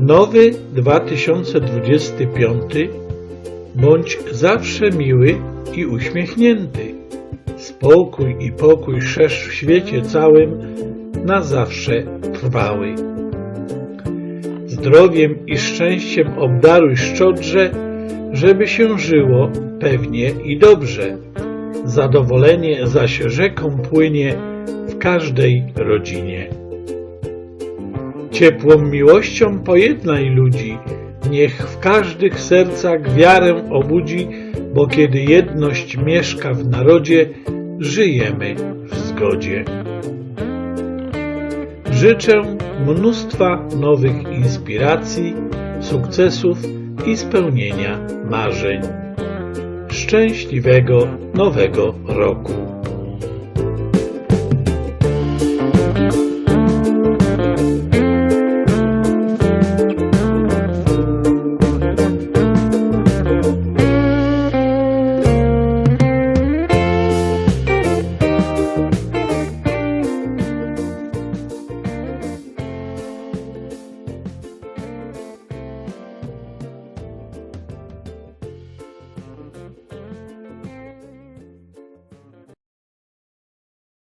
Nowy 2025 bądź zawsze miły i uśmiechnięty. Spokój i pokój szerz w świecie całym na zawsze trwały. Zdrowiem i szczęściem obdaruj szczodrze, żeby się żyło pewnie i dobrze. Zadowolenie zaś rzeką płynie w każdej rodzinie. Ciepłą miłością pojednaj ludzi, niech w każdych sercach wiarę obudzi, bo kiedy jedność mieszka w narodzie, żyjemy w zgodzie. Życzę mnóstwa nowych inspiracji, sukcesów i spełnienia marzeń. Szczęśliwego nowego roku!